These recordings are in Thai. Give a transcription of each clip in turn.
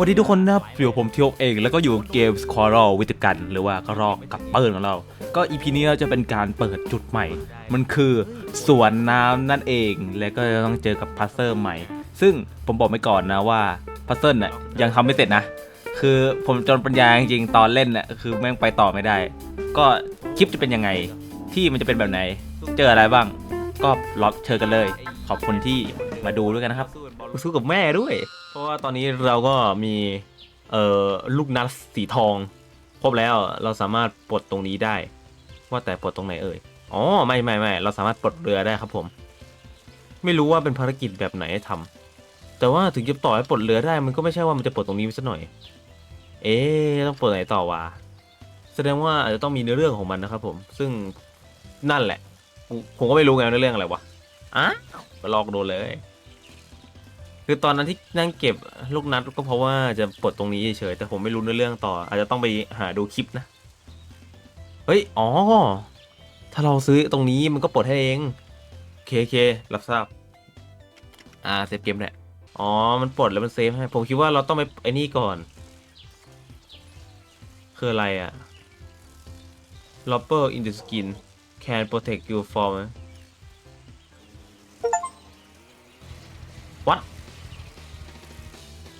วันนี้ทุกคนนะครับอยู่กับผมเที่อกเอง แล้วก็อยู่เกมส์คอร์วิตกัน หรือว่ากระรอกกับเปิลของเรา ก็อีพีนี้จะเป็นการเปิดจุดใหม่ มันคือสวนน้ำนั่นเอง และก็ต้องเจอกับพัซเซอร์ใหม่ ซึ่งผมบอกไว้ก่อนนะว่าพัซเซิลน่ะยังทำไม่เสร็จนะ คือผมจนปัญญาจริงๆตอนเล่นน่ะคือแม่งไปต่อไม่ได้ ก็คลิปจะเป็นยังไง ที่มันจะเป็นแบบไหน เจออะไรบ้าง ก็รอเชิญกันเลย ขอบคุณที่มาดูด้วยกันนะครับสู้กับแม่ด้วย ราะว่าตอนนี้เราก็มีเอ่อลูกนัดสีทอง ครบแล้วเราสามารถปลดตรงนี้ได้ ว่าแต่ปลดตรงไหนเอ่ยอ๋อไม่ไม่ไม่เราสามารถปลดเรือได้ครับผม ไม่รู้ว่าเป็นภารกิจแบบไหนให้ทำแต่ว่าถึงจะต่อให้ปลดเรือได้มันก็ไม่ใช่ว่ามันจะปลดตรงนี้ไปซะหน่อย เอ๊ะต้องปลดไหนต่อวะแสดงว่าอาจจะต้องมีเนื้อเรื่องของมันนะครับผม ซึ่งนั่นแหละ ผมก็ไม่รู้ไงว่าเนื้อเรื่องอะไรวะอะก็ลอกโดนเลย คือตอนนั้นที่นั่งเก็บลูกนัดก็เพราะว่าจะปลดตรงนี้เฉยๆแต่ผมไม่รู้เนื้อเรื่องต่อ อาจจะต้องไปหาดูคลิปนะ เฮ้ย อ๋อ ถ้าเราซื้อตรงนี้มันก็ปลดให้เองโอเคเครับทราบ อ่าเซฟเกมแหละ อ๋อ มันปลดแล้วมันเซฟให้ ผมคิดว่าเราต้องไปไอ้นี่ก่อน คืออะไรอะ Lopper in the skin can protect you from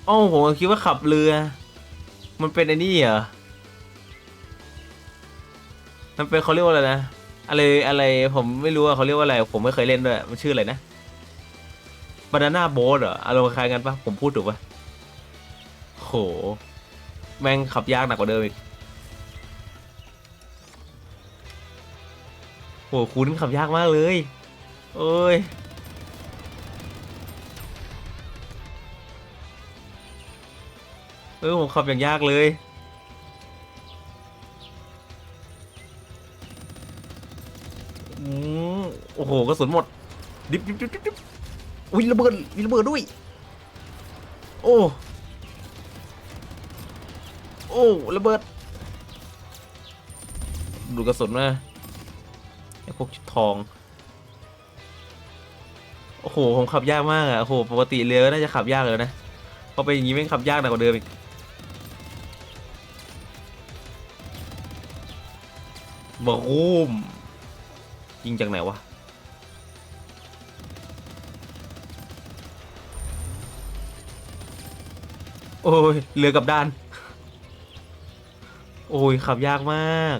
อ้าวผมคิดว่าขับเรือ มันเป็นไอ้นี่เหรอ มันเป็นเขาเรียกว่าอะไรนะ อะไรอะไรผมไม่รู้ว่าเขาเรียกว่าอะไร ผมไม่เคยเล่นด้วย มันชื่ออะไรนะบานาน่าโบ๊ทเหรออารมณ์คล้ายๆกันปะผมพูดถูกปะโห แม่งขับยากหนักกว่าเดิมอีกโหคุณขับยากมากเลย โอ้ย เออผมขับอย่างยากเลย อืมโอ้โหกระสุนหมดดิบดิบดิบดิบดิบอุ้ยระเบิดมีระเบิดด้วย โอ้ โอ้ระเบิด ดูกระสุนมาไอ้พวกชุดทอง โอ้โหผมขับยากมากอะโอ้โห ปกติเรือก็น่าจะขับยากเลยนะพอเป็นอย่างนี้แม่งขับยากหนักกว่าเดิมอีก บูมยิงจากไหนวะโอ้ยเรือกับด้าน โอ้ยขับยากมาก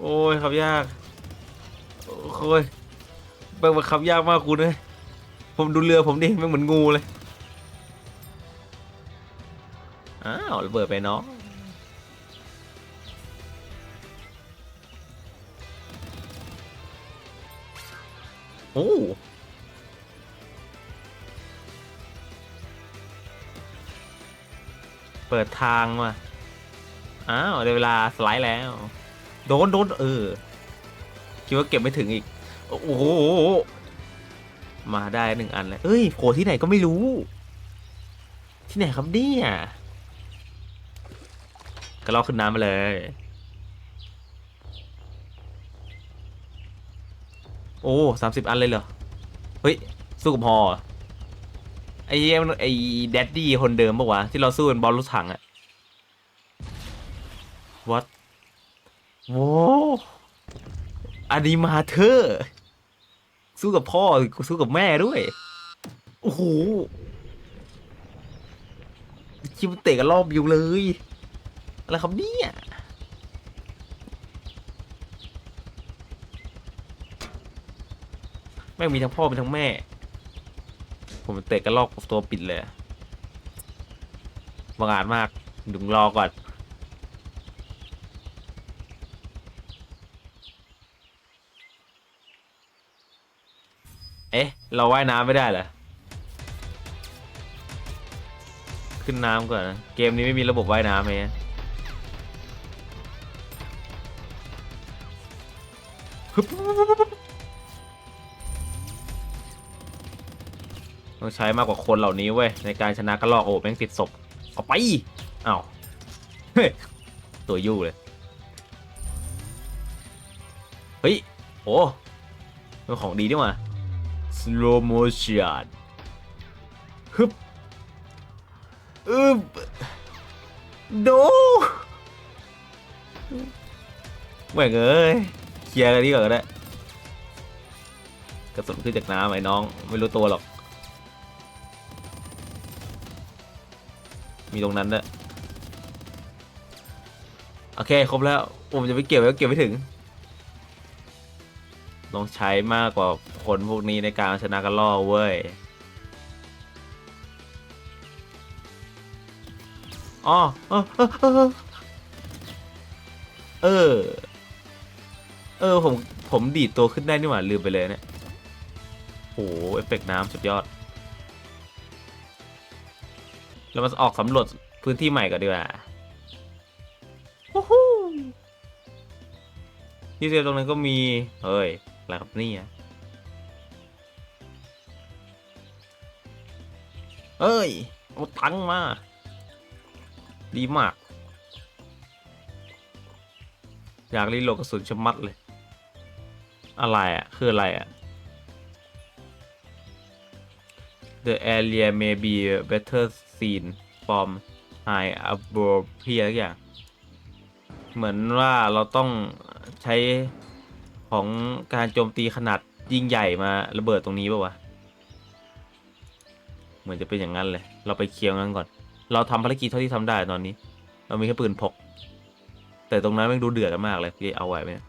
โอ้ยขับยาก โอ้ยแม่งมันขับยากมากคุณเลยผมดูเรือผมดิแม่เหมือนงูเลย อ้าวระเบิดไปเนาะ เปิดทางว่ะอ้าวได้เวลาสไลด์แล้ว โดนโดนเออ คิดว่าเก็บไม่ถึงอีก โอ้โห มาได้หนึ่งอันแล้วเอ้ยโผล่ที่ไหนก็ไม่รู้ ที่ไหนครับเนี่ยก็ลอกขึ้นน้ำมาเลยโอ้สามสิบอันเลยเหรอ เฮ้ย สู้กับพอ ไอ้เหี้ยมันไอ้แดดดี้คนเดิมปะวะ ที่เราสู้เป็นบอลรถถังอะวัดโว้อันนี้มาเธอ สู้กับพ่อ สู้กับแม่ด้วย โอ้โหคิวเตะกันรอบอยู่เลย อะไรครับเนี่ยแม่งมีทั้งพ่อมีทั้งแม่ ผมเตะกระลอกตัวปิดเลยบังอาจมากดึงรอก่อนเอ๊ะ เราว่ายน้ำไม่ได้เหรอ ขึ้นน้ำก่อนนะ เกมนี้ไม่มีระบบว่ายน้ำไหมฮึบ ต้องใช้มากกว่าคนเหล่านี้เว้ยในการชนะกระลอกโอ้แม่งติดศพเอาไปอ้าวเฮ้ตัวยู่เลยเฮ้ยโอ้เป็นของดีด้วยว่ะ slow motion ฮึบอึบโดแหว่งเอ้ยเคลียร์กันดีกว่าก็ได้กระสุนขึ้นจากน้ำไอ้น้อง ไม่รู้ตัวหรอก มีตรงนั้นด้วยโอเคครบแล้วผมจะไปเก็บไว้ก็เก็บไม่ถึงต้องใช้มากกว่าคนพวกนี้ในการชนะกันล่อเว้ยอ๋อเออเออ เออ ผม ผมดีดตัวขึ้นได้นี่หว่าลืมไปเลยเนะี่ยโอ้โหเอฟเฟกน้ำสุดยอด เรามาออกสำรวจพื้นที่ใหม่ก่อนดีกว่าโอ้โหที่เซฟตรงนั้นก็มี เฮ้ย อะไรครับเนี่ยเอ้ย เอาตังค์มา ดีมาก อยากรีโหลดกระสุนชะมัดเลย อะไรอะคืออะไรอะ The area may be better seen from high above พี่อะไรอย่าง เหมือนว่าเราต้องใช้ของการโจมตีขนาดยิ่งใหญ่มาระเบิดตรงนี้ป่าวะ เหมือนจะเป็นอย่างนั้นเลย เราไปเคลียร์งั้นก่อน เราทำภารกิจเท่าที่ทำได้ตอนนี้ เรามีแค่ปืนพก แต่ตรงนั้นแม่งดูเดือดมากเลยพี่เอาไหวไหมเนี่ย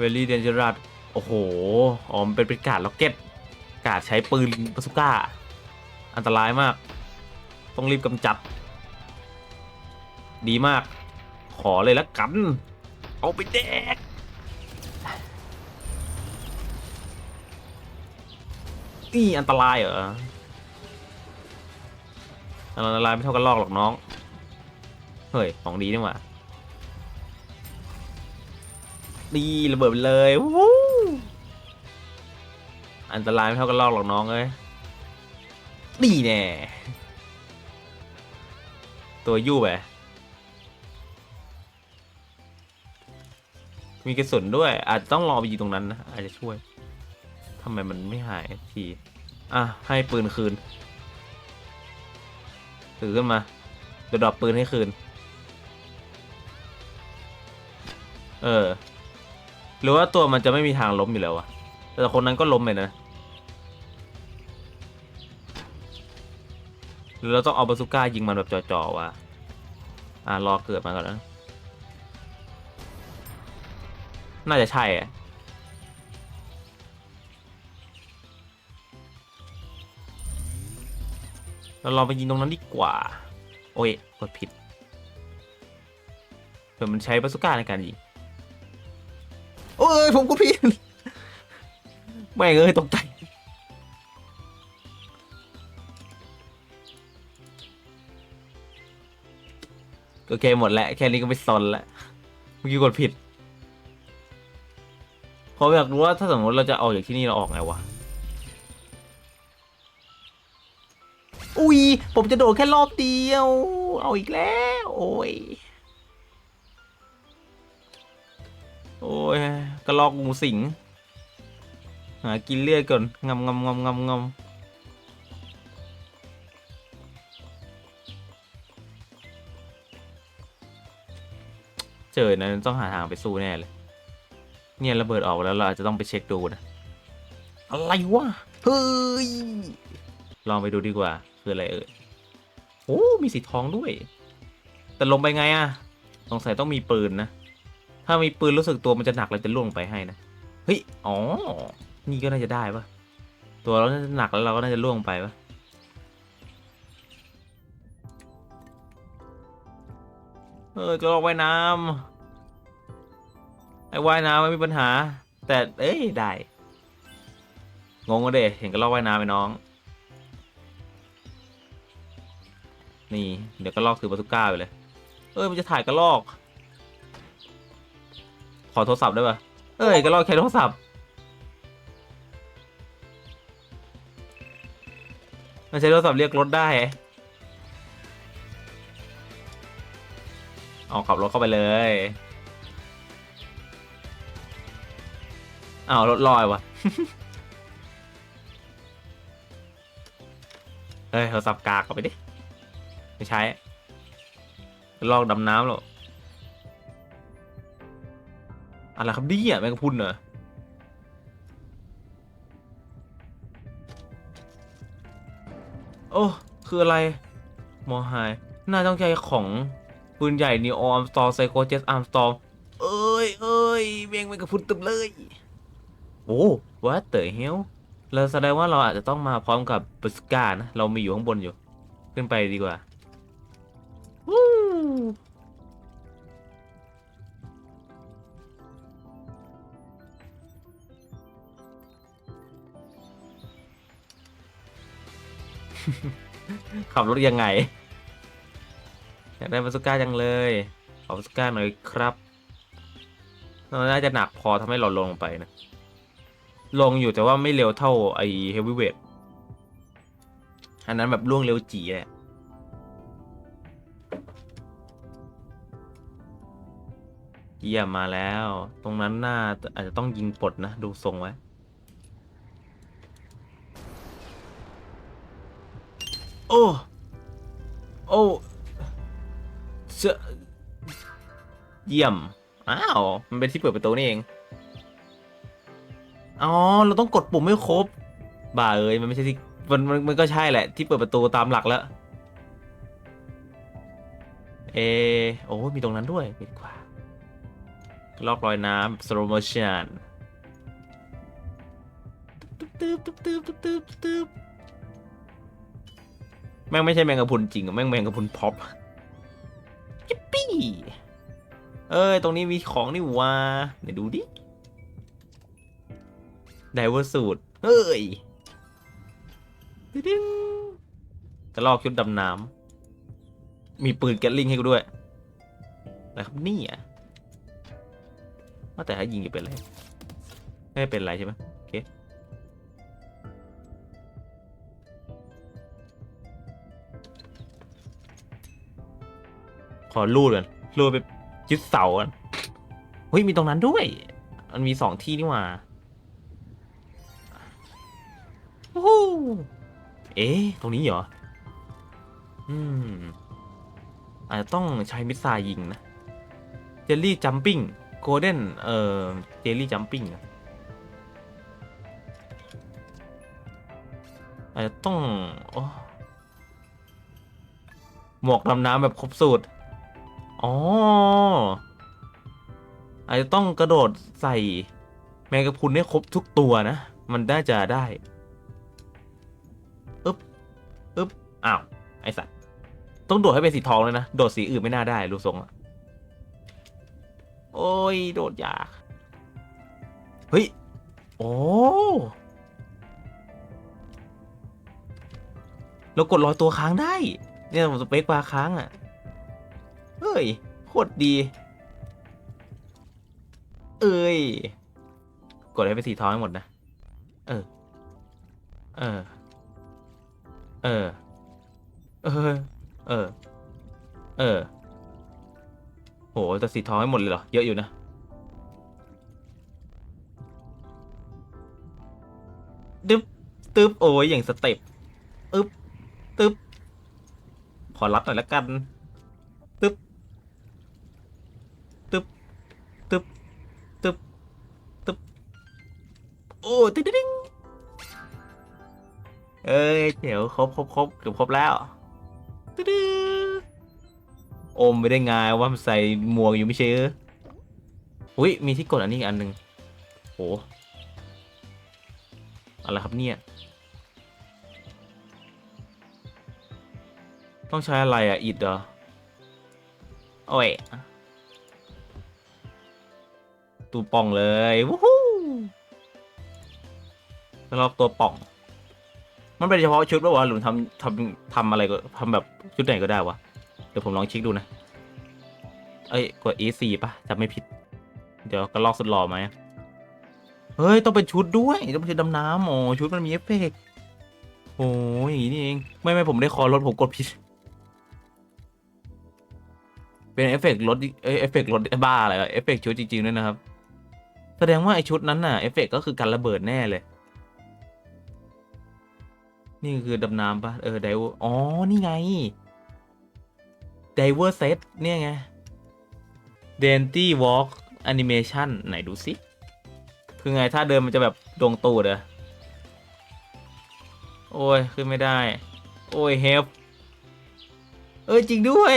เวลี่เดนเจอรัสโอ้โห อ๋อมเป็นเป็นการดล็อกเก็ต กาดใช้ปืนบาซูก้า อันตรายมาก ต้องรีบกำจัด ดีมาก ขอเลยละกัน เอาไปแดกนี่อันตรายเหรอ อันตรายไม่เท่ากันลอกหรอกน้อง เฮ้ย ของดีนี่หว่า ดีระเบิดไปเลยวู้อันตรายไม่เท่ากันลอกหรอกน้องเอ้ยนี่แน่ตัวยู่ไปมีกระสุนด้วย อาจต้องรอไปยิงตรงนั้นนะอาจจะช่วยทำไมมันไม่หายทีอะ ให้ปืนคืนถือขึ้นมาเดี๋ยวดรอปปืนให้คืน เออ หรือว่าตัวมันจะไม่มีทางล้มอยู่แล้ววะแต่คนนั้นก็ล้มไปนะหรือเราต้องเอาบาซูก้ายิงมันแบบจ่อๆวะอะรอเกิดมาก่อนนะน่าจะใช่อะเราลองไปยิงตรงนั้นดีกว่า โอ้ยกดผิดเผื่อมันใช้บาสุก้าในการยิง โอ้ยผมกดผิดไม่งเอ้ยตกใจโอเคหมดแล้วแค่นี้ก็ไม่สนแล้วเมื่อกี้กดผิดผมอยากรู้ว่าถ้าสมมติเราจะออกจากที่นี่เราออกไงวะอุ้ยผมจะโดดแค่รอบเดียว เอาอีกแล้ว โอ้ย โอ้ยกระลอกงูสิง หากินเลือดก่อนงำงำงำงำงำเจอนะต้องหาทางไปสู้แน่เลย เนี่ยระเบิดออกแล้วเราอาจจะต้องไปเช็คดูนะอะไรวะเฮ้ยลองไปดูดีกว่า คืออะไรเอ่ยโอ้มีสีทองด้วย แต่ลงไปไงอะสงสัยต้องมีปืนนะ ถ้ามีปืนรู้สึกตัวมันจะหนักแล้วจะล่วงไปให้นะ เฮ้ย อ๋อ นี่ก็น่าจะได้ปะตัวเราน่าจะหนักแล้วเราก็น่าจะล่วงไปปะเออจะลองว่ายน้ำไอ้ว่ายน้ำไม่มีปัญหา แต่เอ้ยได้ งงก็เดเห็นก็ลอกว่ายน้ำไปน้อง นี่ เดี๋ยวก็ลอกถือบาซูก้าไปเลย เอ้ยมันจะถ่ายกระลอก ขอโทรศัพท์ได้ปะเอ้ยกระลอกแค่โทรศัพท์มันใช้โทรศัพท์เรียกรถได้เอาขับรถเข้าไปเลยอ้าวรถลอยวะเฮ้ยเราสับกากกลับไปดิ ไม่ใช้ลอกดำน้ำหรอ อะไรครับเนี่ยแมงกะพรุนเหรอโอ้คืออะไร มอไฮน่าต้องใจของปืนใหญ่นีออมสตอร์ไซโคเจสอาร์มสตอร์เอ้ยเอ้ยเมงแมงกะพรุนเต็มเลย โอ้วัดเตอเฮลเราแสดงว่าเราอาจจะต้องมาพร้อมกับบุสกานะ เรามีอยู่ข้างบนอยู่ ขึ้นไปดีกว่าวู้ ขับรถยังไง อยากได้บาสุก้าจังเลย ขอบาสุก้าหน่อยครับเราน่าจะหนักพอทำให้เราลงไปนะ ลงอยู่แต่ว่าไม่เร็วเท่าไอเฮฟวีเวทอันนั้นแบบล่วงเร็วจีเลยอะเยี่ยมมาแล้ว ตรงนั้นน่าอาจจะต้องยิงปลดนะ ดูทรงไว้ โอ้โอ้เจอเยี่ยม อ้าว มันเป็นที่เปิดประตูนี่เอง อ๋อ เราต้องกดปุ่มไม่ครบบ้าเอ้ย มันไม่ใช่ที่มันมันมันก็ใช่แหละ ที่เปิดประตูตามหลักแล้ว เออโอ้ มีตรงนั้นด้วยไปดีกว่า ลอกรอยน้ำ slow motion ตึ๊บตึ๊บตึ๊บตึ๊บตึ๊บตึ๊บตึ๊บ แม่งไม่ใช่แมงกะพรุนจริงอะแม่งแมงกะพรุนพ็อปยิปปี้เอ้ย ตรงนี้มีของนี่หว่าไหนดูดิไดเวอร์สูตรเฮ้ยดึงกระลอกชุดดำน้ำมีปืนแกตลิงให้กูด้วยอะไรครับนี่อะว่าแต่ถ้ายิงจะเป็นอะไรไม่เป็นไรใช่ไหม ขอลูดก่อนลูดไปยึดเสากันเฮ้ยมีตรงนั้นด้วย มันมีสองที่นี่หว่าโอ้โหเอ๊ะตรงนี้เหรอ อืม อาจจะต้องใช้มิสไซล์ยิงนะ เจลลี่จัมปิ้ง โกลเด้น เอ่อ เจลลี่จัมปิ้งอะอาจจะต้อง โอ้หมวกดำน้ำแบบครบสูตร อ๋ออาจจะต้องกระโดดใส่แมงกะพรุนให้ครบทุกตัวนะ มันน่าจะได้อึ๊บอึ๊บอ้าว ไอสัตว์ ต้องโดดให้เป็นสีทองเลยนะ โดดสีอื่นไม่น่าได้ รูทรงอะโอ้ย โดดยาก เฮ้ย โอ้เรากดลอยตัวค้างได้ เนี่ยผมสเปคบาค้างอะ่ะ เฮ้ยโคตรดี เอ้ย กดให้เป็นสีทองให้หมดนะ เออ เออ เออ เออ เออ เออ โหแต่สีทองให้หมดเลยเหรอ เยอะอยู่นะ ดึ๊บ ตึ๊บ โอ้ยอย่างสเต็ป อึ๊บ ตึ๊บ ขอรับหน่อยละกัน ตึ๊บ ตึ๊บ ตึ๊บตึ๊บตึ๊บโอ้ติ๊งติ๊งเอ้ยเดี๋ยวครบครบครบเกือบครบแล้วตึ๊ดอมไม่ได้ไงว่ามันใส่หมวกอยู่ไม่ใช่เหรออุ้ยมีที่กดอันนี้อีกอันหนึ่งโหอะไรครับเนี่ย ต้องใช้อะไรอะอิดเหรอ โอ้ย ตูป่องเลยวู้ฮู้แล้วรอบตัวป่อง มันเป็นเฉพาะชุดปะวะหรือทำทำทำอะไรก็ทำแบบชุดไหนก็ได้วะ เดี๋ยวผมลองเช็คดูนะ เอ้ยกด E4 ปะจำไม่ผิด เดี๋ยวก็ลอกสุดหล่อไหมเฮ้ย ต้องเป็นชุดด้วย ต้องเป็นชุดดำน้ำโอ้ชุดมันมีเอฟเฟกต์โอ้ยอย่างนี้นี่เอง ไม่ไม่ผมได้คอรถผมกดผิด เป็นเอฟเฟกต์รถเอ้ยเอฟเฟกต์รถบ้าอะไรเอฟเฟกต์ชุดจริงๆด้วยนะครับ แสดงว่าไอชุดนั้นน่ะเอฟเฟกต์ก็คือการระเบิดแน่เลย นี่คือดำน้ำปะเออไดเวอร์อ๋อ นี่ไงไดเวอร์เซตเนี่ยไง d a n t y Walk Animation ไหนดูสิ คือไงถ้าเดินมันจะแบบดวงตูดอะโอ้ย ขึ้นไม่ได้ โอ้ยเฮฟเอ้ย จริงด้วย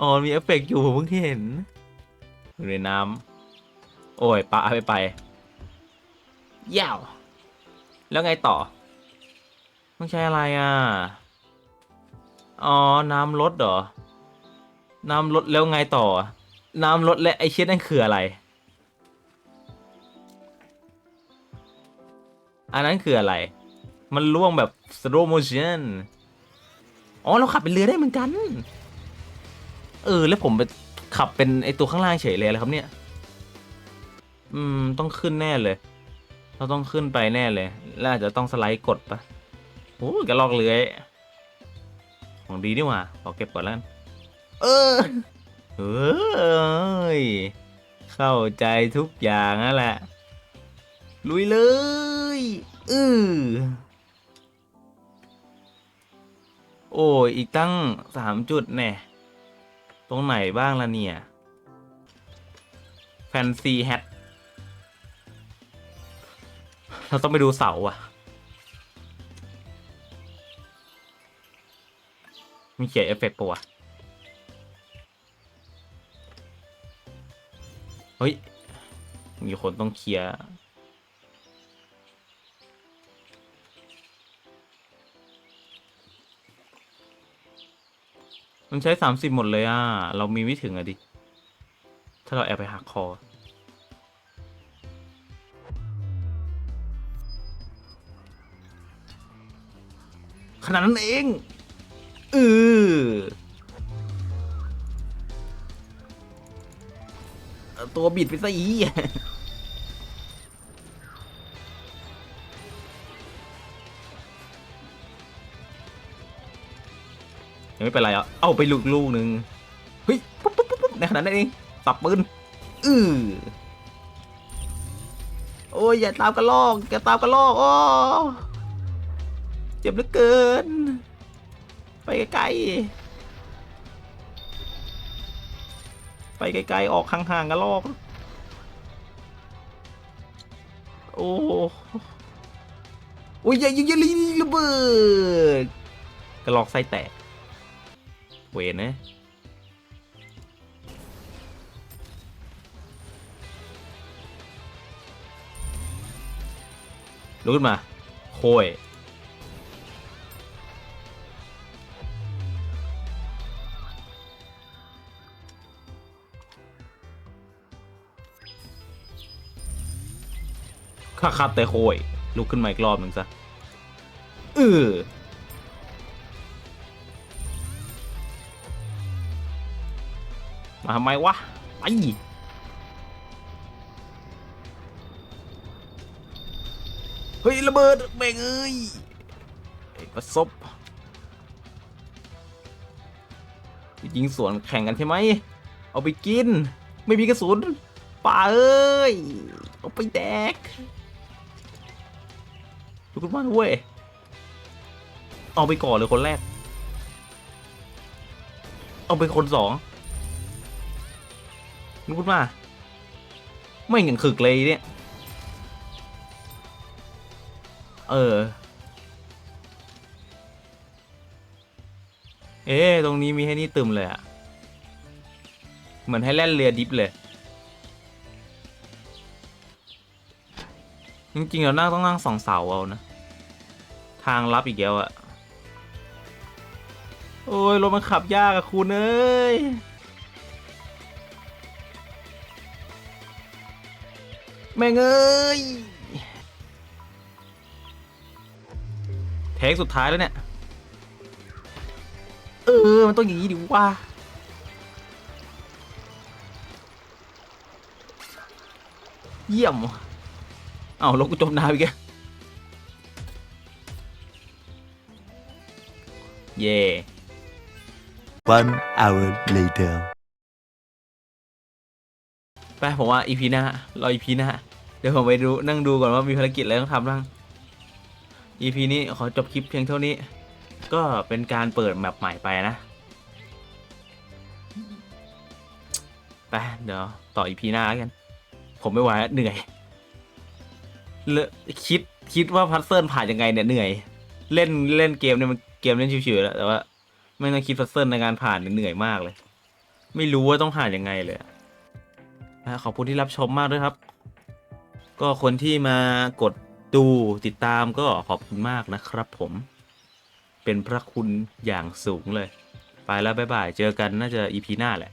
อ๋อมีเอฟเฟกต์อยู่ผมเพิ่งเห็นอยู่ในน้ำโอ้ยปะไปไปยาวแล้วไงต่อ ต้องใช้อะไรอะ อ๋อ น้ำลดเหรอ น้ำลดแล้วไงต่อ น้ำลดและไอเช็ดนั่นคืออะไร อันนั้นคืออะไร มันล่วงแบบ slow motion อ๋อ เราขับเป็นเรือได้เหมือนกัน เออ แล้วผมไปขับเป็นไอตัวข้างล่างเฉยเลยอะไรครับเนี่ย อืม ต้องขึ้นแน่เลย เราต้องขึ้นไปแน่เลย แล้วอาจจะต้องสไลด์กดปะโอ้ยกระลอกเลื้อย ของดีนี่หว่าขอเก็บก่อนแล้วเออเฮ้ย เข้าใจทุกอย่างนั่นแหละ ลุยเลยอือโอ้ยอีกตั้งสามจุดแน่ ตรงไหนบ้างล่ะเนี่ยแฟนซีแฮทเราต้องไปดูเสาอะมีเขียนเอฟเฟกต์ปะวะเฮ้ย มีคนต้องเคลียร์ มันใช้สามสิบหมดเลยอะ เรามีไม่ถึงอะดิ ถ้าเราแอบไปหักคอ ขนาดนั้นเองเอออตัวบิดไปซะอี ยังไม่เป็นไรอะ เอาไปลูกลูกหนึ่งเฮ้ยปุ๊บปุ๊บปุ๊บในขนาดนั้นเองสับปืนอือโอ้ยอย่าตามกระลอกอย่าตามกระลอกอ้อเจ็บเหลือเกิน ไปไกลๆไปไกลๆออกห่างๆกันลอก โอ้โอ้ยอย่าอย่าอย่าลีระเบิดกระลอกไส้แตก เวนนะลุกขึ้นมาโคยข้าคัดแต่โคยลุกขึ้นมาอีกรอบหนึ่งซะเออ มาทำไมวะไปเฮ้ย ระเบิดแม่งเอ้ยไอประสบยิงสวนแข่งกันใช่ไหม เอาไปกิน ไม่มีกระสุน ป่าเอ้ย เอาไปแดกลุกขึ้นมาเว้ย เอาไปก่อนเลยคนแรก เอาไปคนสอง ลุกขึ้นมา ไม่อย่างขึกเลยเนี่ย เออ เอ๊ตรงนี้มีให้นี่ตึมเลยอะเหมือนให้แล่นเรือดิฟเลย จริงๆเรานั่งต้องนั่งสองเสาเอานะ ทางลับอีกแล้วอะโอ้ยรถมันขับยากอะคุณเอ้ย แม่งเอ้ยเทคสุดท้ายแล้วเนี่ย เออ มันต้องอย่างนี้ดิว่า เยี่ยมเอารถกูจมน้ำอีกแล้วเย่ One hour later. ไปผมว่าอีพีหน้ารออีพีหน้า เดี๋ยวผมไปดูนั่งดูก่อนว่ามีภารกิจอะไรต้องทำบ้างอีพีนี้ขอจบคลิปเพียงเท่านี้ ก็เป็นการเปิดแมปใหม่ไปนะไปเดี๋ยวต่ออีพีหน้ากัน ผมไม่ไหวแล้วเหนื่อยเลอะคิดคิดว่าพัซเซิลผ่านยังไงเนี่ยเหนื่อย เล่นเล่นเกมเนี่ยมันเกมเล่นชิวๆแล้วแต่ว่าไม่ต้องคิดพัซเซิลในการผ่านเหนื่อยมากเลย ไม่รู้ว่าต้องผ่านยังไงเลย นะนะขอบคุณที่รับชมมากด้วยครับ ก็คนที่มากดดูติดตามก็ขอบคุณมากนะครับผม เป็นพระคุณอย่างสูงเลย ไปแล้วบ๊ายบายเจอกันน่าจะอีพีหน้าแหละ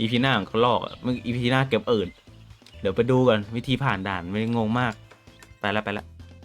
อีพีหน้าของเขาลอกอะมึงอีพีหน้าเก็บเอิญเดี๋ยวไปดูกันวิธีผ่านด่านไม่งงมาก ไปแล้วไปแล้ว